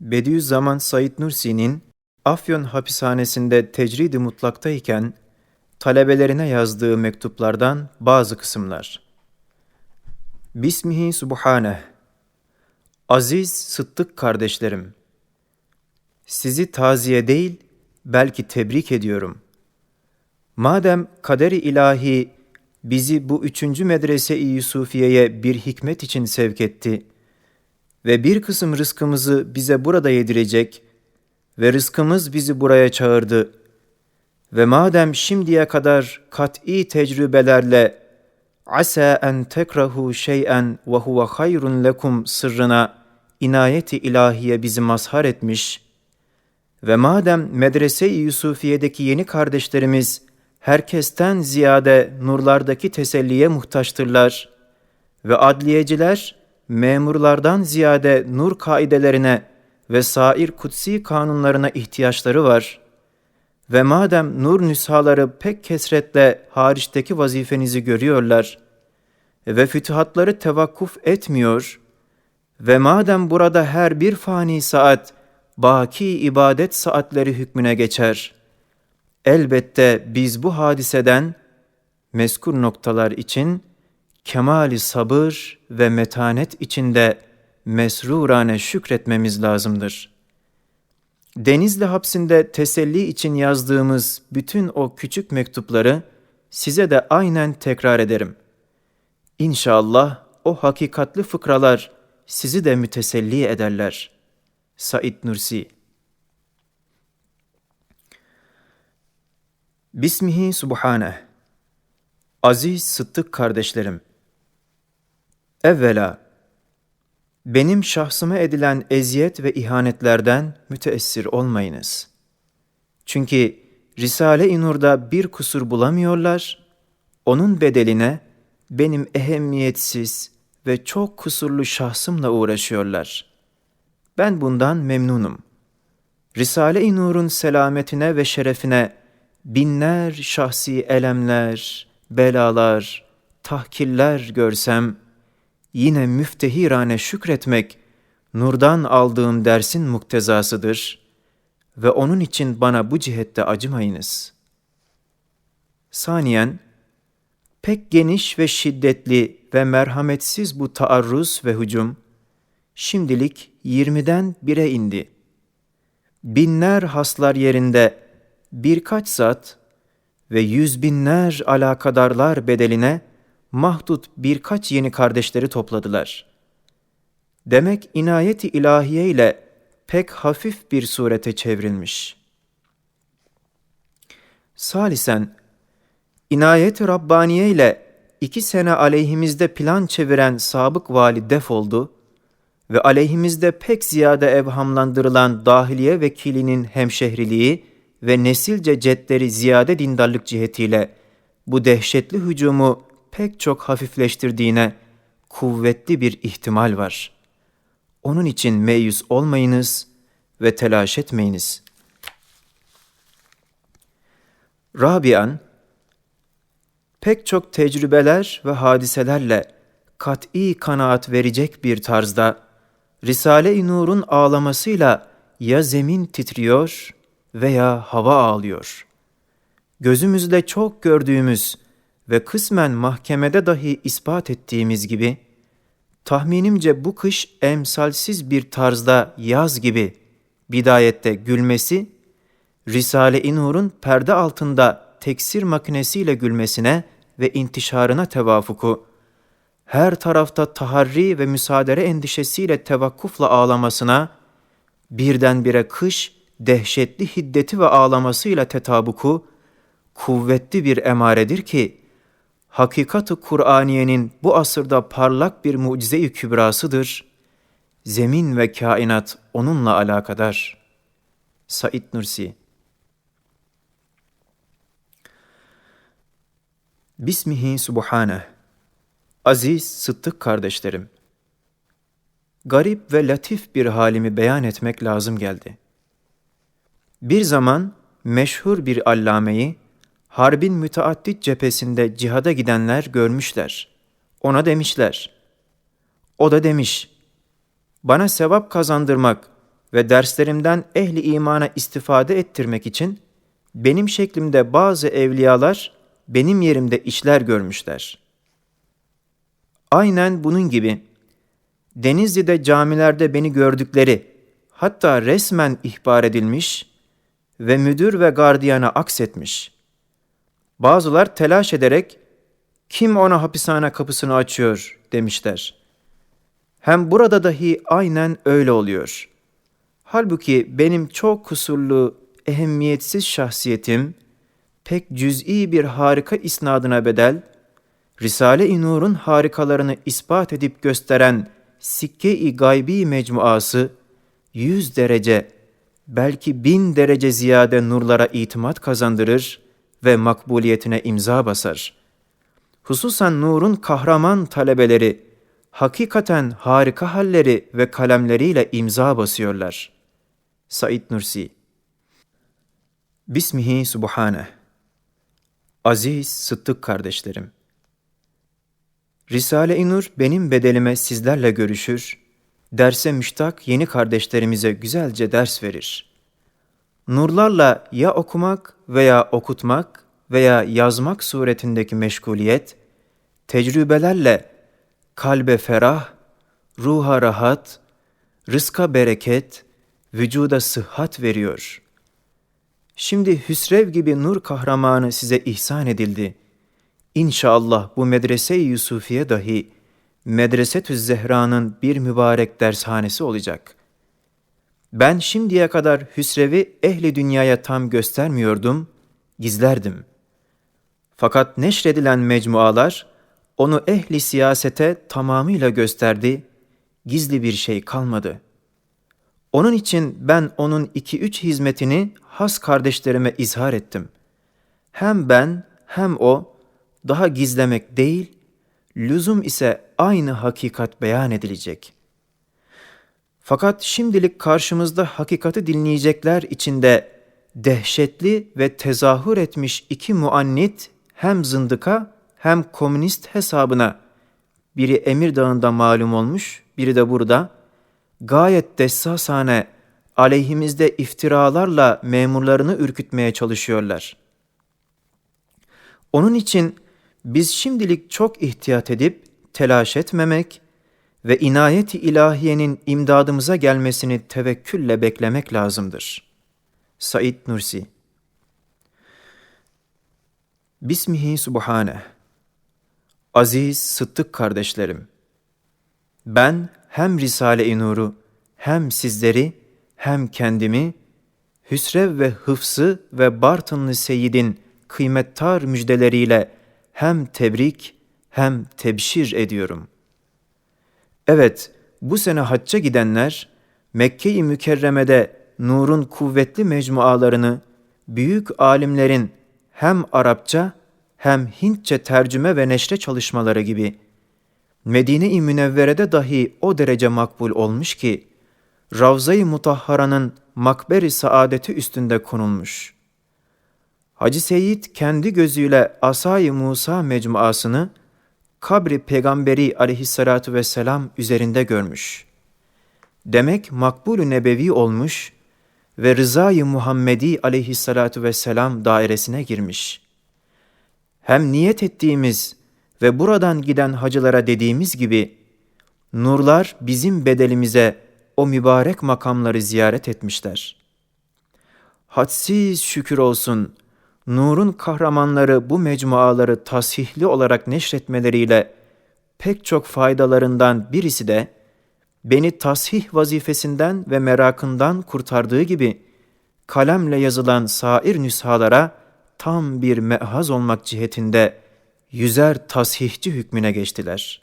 Bediüzzaman Said Nursi'nin Afyon hapishanesinde tecrid-i mutlaktayken talebelerine yazdığı mektuplardan bazı kısımlar. Bismihi Subhaneh Aziz Sıddık kardeşlerim, sizi taziye değil, belki tebrik ediyorum. Madem kader-i ilahi bizi bu üçüncü medrese-i Yusufiye'ye bir hikmet için sevk etti ve bir kısım rızkımızı bize burada yedirecek ve rızkımız bizi buraya çağırdı. Ve madem şimdiye kadar kat'i tecrübelerle asa en tekrahu şey'en ve huve hayrun lekum sırrına inayeti ilahiye bizi mazhar etmiş ve madem medrese-i Yusufiye'deki yeni kardeşlerimiz herkesten ziyade nurlardaki teselliye muhtaçtırlar ve adliyeciler memurlardan ziyade nur kaidelerine ve sair kutsi kanunlarına ihtiyaçları var. Ve madem nur nüshaları pek kesretle hariçteki vazifenizi görüyorlar ve fütühatları tevakkuf etmiyor ve madem burada her bir fani saat baki ibadet saatleri hükmüne geçer, elbette biz bu hadiseden meskur noktalar için kemali sabır ve metanet içinde mesrurane şükretmemiz lazımdır. Denizli hapsinde teselli için yazdığımız bütün o küçük mektupları size de aynen tekrar ederim. İnşallah o hakikatli fıkralar sizi de müteselli ederler. Said Nursi Bismihi Subhaneh Aziz Sıddık kardeşlerim Evvela benim şahsıma edilen eziyet ve ihanetlerden müteessir olmayınız. Çünkü Risale-i Nur'da bir kusur bulamıyorlar, onun bedeline benim ehemmiyetsiz ve çok kusurlu şahsımla uğraşıyorlar. Ben bundan memnunum. Risale-i Nur'un selametine ve şerefine binler şahsi elemler, belalar, tahkiller görsem, yine müftehirane şükretmek, nurdan aldığım dersin muktezasıdır ve onun için bana bu cihette acımayınız. Saniyen, pek geniş ve şiddetli ve merhametsiz bu taarruz ve hücum, şimdilik yirmiden bire indi. Binler haslar yerinde birkaç saat ve yüz binler alakadarlar bedeline mahdut birkaç yeni kardeşleri topladılar. Demek inayeti ilahiye ile pek hafif bir surete çevrilmiş. Salisen, inayet-i Rabbaniye ile iki sene aleyhimizde plan çeviren sabık vali defoldu ve aleyhimizde pek ziyade evhamlandırılan dahiliye vekilinin hemşehriliği ve nesilce cetleri ziyade dindarlık cihetiyle bu dehşetli hücumu pek çok hafifleştirdiğine kuvvetli bir ihtimal var. Onun için meyus olmayınız ve telaş etmeyiniz. Rabian, pek çok tecrübeler ve hadiselerle kat'i kanaat verecek bir tarzda Risale-i Nur'un ağlamasıyla ya zemin titriyor veya hava ağlıyor. Gözümüzde çok gördüğümüz ve kısmen mahkemede dahi ispat ettiğimiz gibi, tahminimce bu kış emsalsiz bir tarzda yaz gibi bidayette gülmesi, Risale-i Nur'un perde altında teksir makinesiyle gülmesine ve intişarına tevafuku, her tarafta taharri ve müsaadere endişesiyle tevakkufla ağlamasına, birdenbire kış, dehşetli hiddeti ve ağlamasıyla tetabuku, kuvvetli bir emaredir ki, hakikati Kur'aniyenin bu asırda parlak bir mucize-i kübrasıdır. Zemin ve kainat onunla alakadar. Said Nursi Bismihi Subhaneh Aziz Sıddık kardeşlerim, garip ve latif bir halimi beyan etmek lazım geldi. Bir zaman meşhur bir allameyi harbin müteaddit cephesinde cihada gidenler görmüşler. Ona demişler. O da demiş, bana sevap kazandırmak ve derslerimden ehli imana istifade ettirmek için benim şeklimde bazı evliyalar benim yerimde işler görmüşler. Aynen bunun gibi Denizli'de camilerde beni gördükleri hatta resmen ihbar edilmiş ve müdür ve gardiyana aksetmiş. Bazılar telaş ederek kim ona hapishane kapısını açıyor demişler. Hem burada dahi aynen öyle oluyor. Halbuki benim çok kusurlu, ehemmiyetsiz şahsiyetim, pek cüz'i bir harika isnadına bedel, Risale-i Nur'un harikalarını ispat edip gösteren Sikke-i Gaybi mecmuası, yüz derece, belki bin derece ziyade nurlara itimat kazandırır ve makbuliyetine imza basar. Hususan nurun kahraman talebeleri, hakikaten harika halleri ve kalemleriyle imza basıyorlar. Said Nursi Bismihi Subhaneh Aziz Sıddık kardeşlerim Risale-i Nur benim bedelime sizlerle görüşür, derse müştak yeni kardeşlerimize güzelce ders verir. Nurlarla ya okumak veya okutmak veya yazmak suretindeki meşguliyet, tecrübelerle kalbe ferah, ruha rahat, rızka bereket, vücuda sıhhat veriyor. Şimdi Hüsrev gibi nur kahramanı size ihsan edildi. İnşallah bu medrese-i Yusufiye dahi Medresetü Zehra'nın bir mübarek dershanesi olacak. Ben şimdiye kadar Hüsrev'i ehli dünyaya tam göstermiyordum, gizlerdim. Fakat neşredilen mecmualar onu ehli siyasete tamamıyla gösterdi, gizli bir şey kalmadı. Onun için ben onun iki üç hizmetini has kardeşlerime izhar ettim. Hem ben hem o daha gizlemek değil, lüzum ise aynı hakikat beyan edilecek. Fakat şimdilik karşımızda hakikati dinleyecekler içinde dehşetli ve tezahür etmiş iki muannit hem zındıka hem komünist hesabına biri Emir Dağı'nda malum olmuş, biri de burada gayet dessasane aleyhimizde iftiralarla memurlarını ürkütmeye çalışıyorlar. Onun için biz şimdilik çok ihtiyat edip telaş etmemek ve inayeti ilahiyenin imdadımıza gelmesini tevekkülle beklemek lazımdır. Said Nursi Bismihi Subhane Aziz Sıddık kardeşlerim, ben hem Risale-i Nur'u hem sizleri hem kendimi Hüsrev ve Hıfsı ve Bartınlı Seyyid'in kıymettar müjdeleriyle hem tebrik hem tebşir ediyorum. Evet, bu sene hacca gidenler Mekke-i Mükerreme'de nurun kuvvetli mecmualarını büyük alimlerin hem Arapça hem Hintçe tercüme ve neşre çalışmaları gibi Medine-i Münevvere'de dahi o derece makbul olmuş ki Ravza-i Mutahhara'nın makberi saadeti üstünde konulmuş.'' Hacı Seyyid kendi gözüyle Asay-ı Musa mecmuasını kabri peygamberi aleyhissalatu vesselam üzerinde görmüş. Demek makbul nebevi olmuş ve rızayı Muhammedi aleyhissalatu vesselam dairesine girmiş. Hem niyet ettiğimiz ve buradan giden hacılara dediğimiz gibi nurlar bizim bedelimize o mübarek makamları ziyaret etmişler. Hadsiz şükür olsun Nur'un kahramanları bu mecmuaları tasihli olarak neşretmeleriyle pek çok faydalarından birisi de beni tasih vazifesinden ve merakından kurtardığı gibi kalemle yazılan sair nüshalara tam bir mehaz olmak cihetinde yüzer tasihçi hükmüne geçtiler.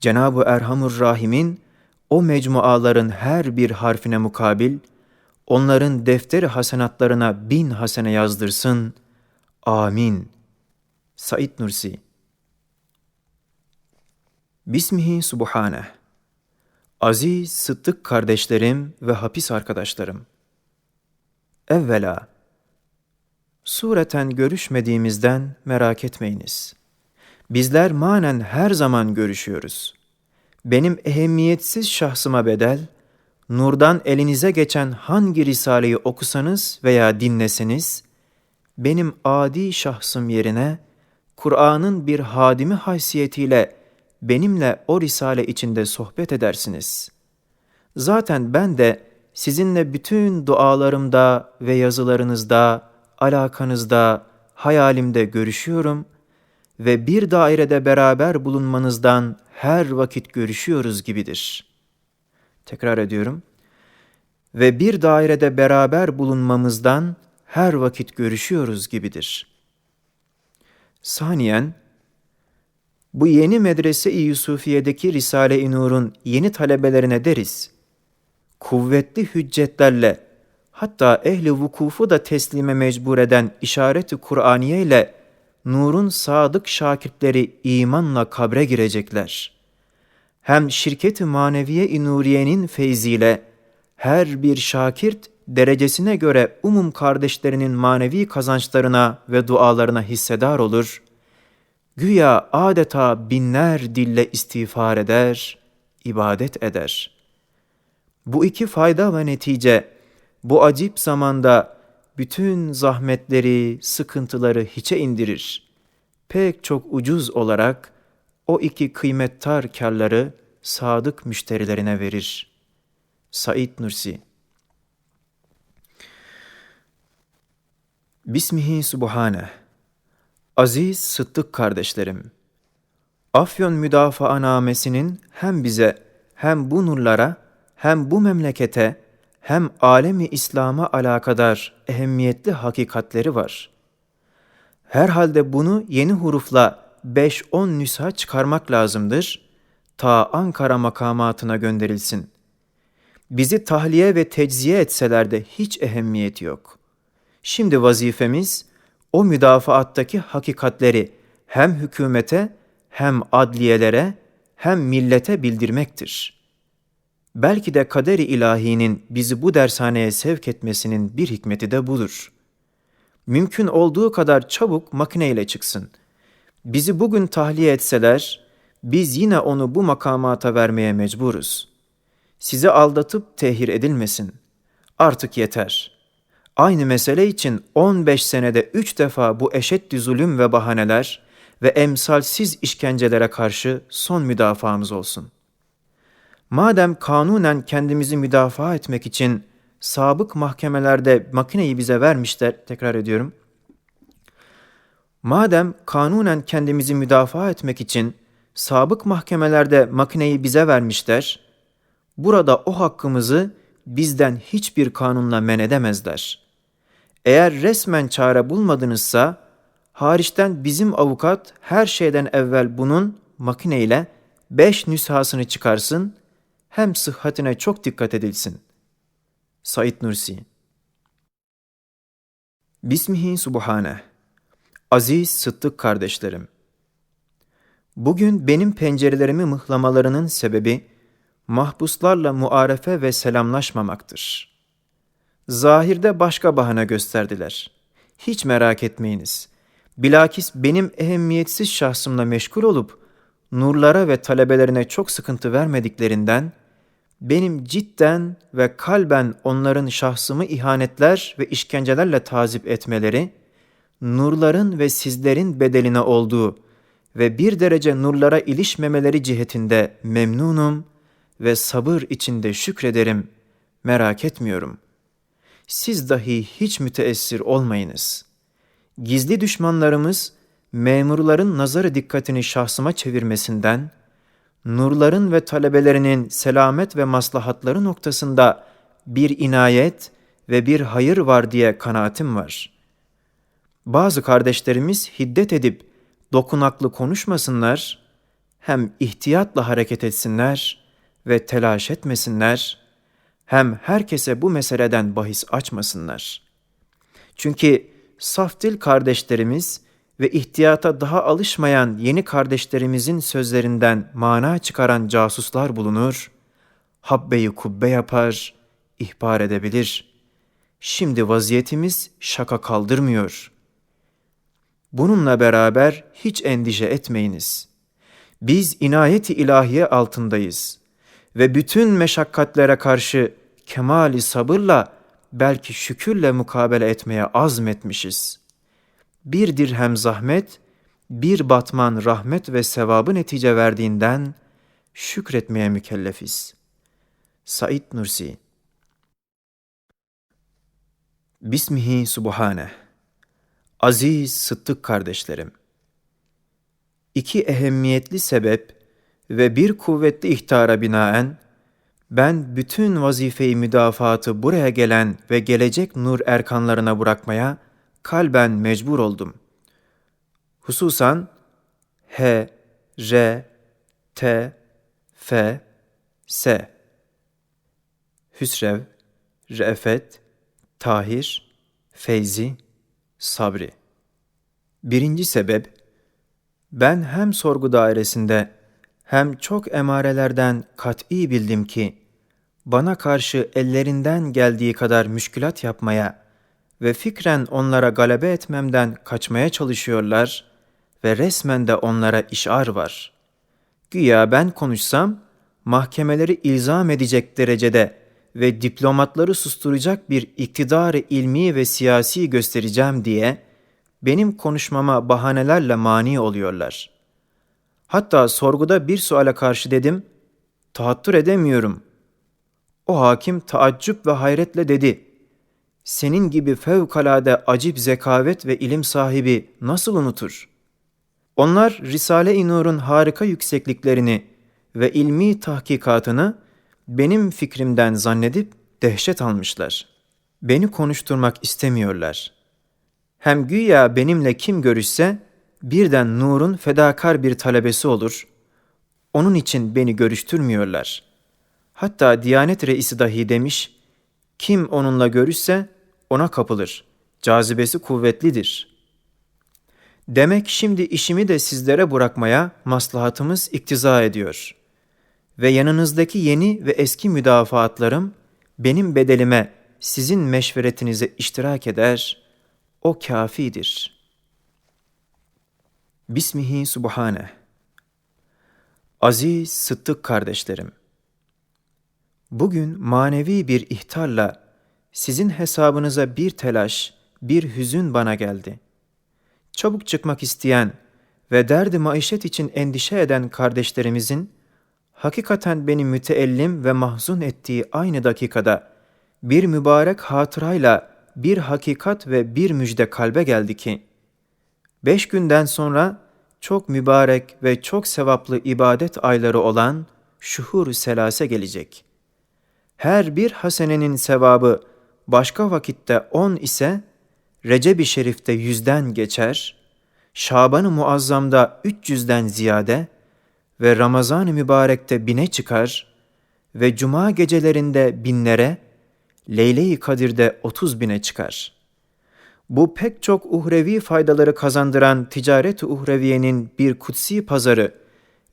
Cenab-ı Erhamur Rahim'in o mecmuaların her bir harfine mukabil onların defteri hasenatlarına bin hasene yazdırsın. Amin. Said Nursi Bismihi Subhaneh Aziz Sıddık kardeşlerim ve hapis arkadaşlarım. Evvela, sureten görüşmediğimizden merak etmeyiniz. Bizler manen her zaman görüşüyoruz. Benim ehemmiyetsiz şahsıma bedel, nurdan elinize geçen hangi risaleyi okusanız veya dinleseniz, benim adi şahsım yerine Kur'an'ın bir hadimi haysiyetiyle benimle o risale içinde sohbet edersiniz. Zaten ben de sizinle bütün dualarımda ve yazılarınızda, alakanızda, hayalimde görüşüyorum ve bir dairede beraber bulunmanızdan her vakit görüşüyoruz gibidir. Tekrar ediyorum. Ve bir dairede beraber bulunmamızdan her vakit görüşüyoruz gibidir. Saniyen, bu yeni medrese-i Yusufiye'deki Risale-i Nur'un yeni talebelerine deriz. Kuvvetli hüccetlerle, hatta ehli vukufu da teslime mecbur eden işareti Kur'aniye ile Nur'un sadık şakirtleri imanla kabre girecekler. Hem şirket-i maneviye-i nuriyenin feyziyle her bir şakirt derecesine göre umum kardeşlerinin manevi kazançlarına ve dualarına hissedar olur. Güya adeta binler dille istiğfar eder, ibadet eder. Bu iki fayda ve netice bu acip zamanda bütün zahmetleri, sıkıntıları hiçe indirir. Pek çok ucuz olarak o iki kıymettar karları sadık müşterilerine verir. Said Nursi Bismihi Subhane Aziz Sıddık kardeşlerim, Afyon Müdafaa Namesi'nin hem bize hem bu nurlara hem bu memlekete hem alemi İslam'a alakadar ehemmiyetli hakikatleri var. Herhalde bunu yeni hurufla 5-10 nüsha çıkarmak lazımdır, ta Ankara makamatına gönderilsin. Bizi tahliye ve tecziye etseler de hiç ehemmiyet yok. Şimdi vazifemiz o müdafaattaki hakikatleri hem hükümete hem adliyelere hem millete bildirmektir. Belki de kaderi ilahinin bizi bu dershaneye sevk etmesinin bir hikmeti de budur. Mümkün olduğu kadar çabuk makineyle çıksın. Bizi bugün tahliye etseler, biz yine onu bu makamata vermeye mecburuz. Sizi aldatıp tehir edilmesin. Artık yeter.'' Aynı mesele için 15 senede 3 defa bu eşeddi zulüm ve bahaneler ve emsalsiz işkencelere karşı son müdafaamız olsun. Madem kanunen kendimizi müdafaa etmek için sabık mahkemelerde makineyi bize vermişler, tekrar ediyorum. Madem kanunen kendimizi müdafaa etmek için sabık mahkemelerde makineyi bize vermişler, burada o hakkımızı bizden hiçbir kanunla men edemezler.'' Eğer resmen çare bulmadınızsa, hariçten bizim avukat her şeyden evvel bunun makineyle beş nüshasını çıkarsın, hem sıhhatine çok dikkat edilsin. Said Nursi Bismihi Subhane Aziz Sıddık kardeşlerim, Bugün benim pencerelerimi mıhlamalarının sebebi, mahpuslarla muarefe ve selamlaşmamaktır.'' Zahirde başka bahane gösterdiler. Hiç merak etmeyiniz. Bilakis benim ehemmiyetsiz şahsımla meşgul olup nurlara ve talebelerine çok sıkıntı vermediklerinden benim cidden ve kalben onların şahsımı ihanetler ve işkencelerle tazip etmeleri, nurların ve sizlerin bedeline olduğu ve bir derece nurlara ilişmemeleri cihetinde memnunum ve sabır içinde şükrederim, merak etmiyorum.'' siz dahi hiç müteessir olmayınız. Gizli düşmanlarımız memurların nazarı dikkatini şahsıma çevirmesinden, nurların ve talebelerinin selamet ve maslahatları noktasında bir inayet ve bir hayır var diye kanaatim var. Bazı kardeşlerimiz hiddet edip dokunaklı konuşmasınlar, hem ihtiyatla hareket etsinler ve telaş etmesinler.'' hem herkese bu meseleden bahis açmasınlar. Çünkü saftil kardeşlerimiz ve ihtiyata daha alışmayan yeni kardeşlerimizin sözlerinden mana çıkaran casuslar bulunur, habbeyi kubbe yapar, ihbar edebilir. Şimdi vaziyetimiz şaka kaldırmıyor. Bununla beraber hiç endişe etmeyiniz. Biz inayeti ilahiye altındayız ve bütün meşakkatlere karşı kemali sabırla belki şükürle mukabele etmeye azmetmişiz. Bir dirhem zahmet, bir batman rahmet ve sevabı netice verdiğinden şükretmeye mükellefiz. Said Nursi Bismihi Subhane Aziz Sıddık kardeşlerim İki ehemmiyetli sebep ve bir kuvvetli ihtara binaen ben bütün vazifeyi müdafaatı buraya gelen ve gelecek nur erkanlarına bırakmaya kalben mecbur oldum. Hususan H, R, T, F, S. Hüsrev, Re'fet, Tahir, Feyzi, Sabri. Birinci sebep, ben hem sorgu dairesinde hem çok emarelerden kat'i bildim ki, bana karşı ellerinden geldiği kadar müşkülat yapmaya ve fikren onlara galebe etmemden kaçmaya çalışıyorlar ve resmen de onlara işar var. Güya ben konuşsam, mahkemeleri ilzam edecek derecede ve diplomatları susturacak bir iktidarı ilmi ve siyasi göstereceğim diye benim konuşmama bahanelerle mani oluyorlar. Hatta sorguda bir suale karşı dedim, tahattür edemiyorum. O hakim taaccüp ve hayretle dedi, senin gibi fevkalade acip zekavet ve ilim sahibi nasıl unutur? Onlar Risale-i Nur'un harika yüksekliklerini ve ilmi tahkikatını benim fikrimden zannedip dehşet almışlar. Beni konuşturmak istemiyorlar. Hem güya benimle kim görüşse birden Nur'un fedakar bir talebesi olur. Onun için beni görüştürmüyorlar. Hatta Diyanet reisi dahi demiş, kim onunla görüşse ona kapılır. Cazibesi kuvvetlidir. Demek şimdi işimi de sizlere bırakmaya maslahatımız iktiza ediyor. Ve yanınızdaki yeni ve eski müdafaatlarım benim bedelime sizin meşveretinize iştirak eder, o kafidir. Bismihi Subhane Aziz Sıddık kardeşlerim, bugün manevi bir ihtarla sizin hesabınıza bir telaş, bir hüzün bana geldi. Çabuk çıkmak isteyen ve derdi maişet için endişe eden kardeşlerimizin hakikaten beni müteellim ve mahzun ettiği aynı dakikada bir mübarek hatırayla bir hakikat ve bir müjde kalbe geldi ki, beş günden sonra çok mübarek ve çok sevaplı ibadet ayları olan şuhur selase gelecek. Her bir hasenenin sevabı başka vakitte on ise Recep-i Şerif'te yüzden geçer, Şaban-ı Muazzam'da üç yüzden ziyade ve Ramazan-ı Mübarek'te bine çıkar ve Cuma gecelerinde binlere, Leyle-i Kadir'de otuz bine çıkar. Bu pek çok uhrevi faydaları kazandıran ticaret-i uhreviyenin bir kutsi pazarı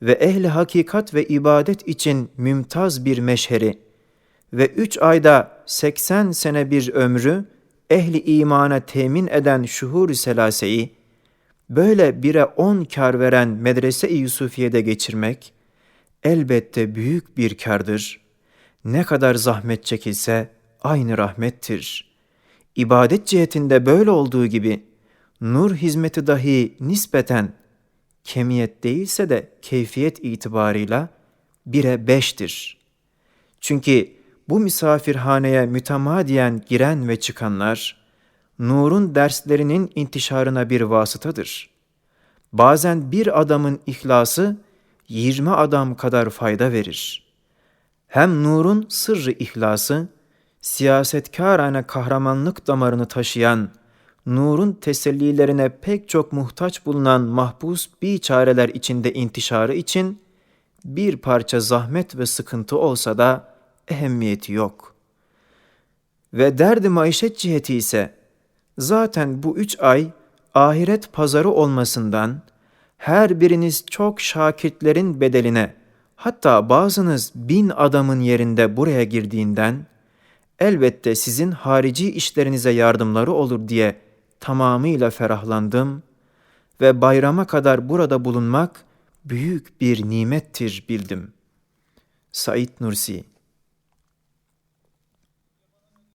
ve ehli hakikat ve ibadet için mümtaz bir meşheri ve üç ayda seksen sene bir ömrü ehli imana temin eden şuhur-i selaseyi, böyle bire on kar veren medrese-i Yusufiye'de geçirmek, elbette büyük bir kardır. Ne kadar zahmet çekilse aynı rahmettir. İbadet cihetinde böyle olduğu gibi, nur hizmeti dahi nispeten, kemiyet değilse de keyfiyet itibarıyla bire beştir. Çünkü bu misafirhaneye mütemadiyen giren ve çıkanlar, nurun derslerinin intişarına bir vasıtadır. Bazen bir adamın ihlası, yirmi adam kadar fayda verir. Hem nurun sırrı ihlası, siyasetkarane kahramanlık damarını taşıyan, nurun tesellilerine pek çok muhtaç bulunan mahpus çareler içinde intişarı için, bir parça zahmet ve sıkıntı olsa da, ehemmiyeti yok. Ve derdi maişet ciheti ise zaten bu üç ay ahiret pazarı olmasından her biriniz çok şakirtlerin bedeline hatta bazınız bin adamın yerinde buraya girdiğinden elbette sizin harici işlerinize yardımları olur diye tamamıyla ferahlandım ve bayrama kadar burada bulunmak büyük bir nimettir bildim. Said Nursi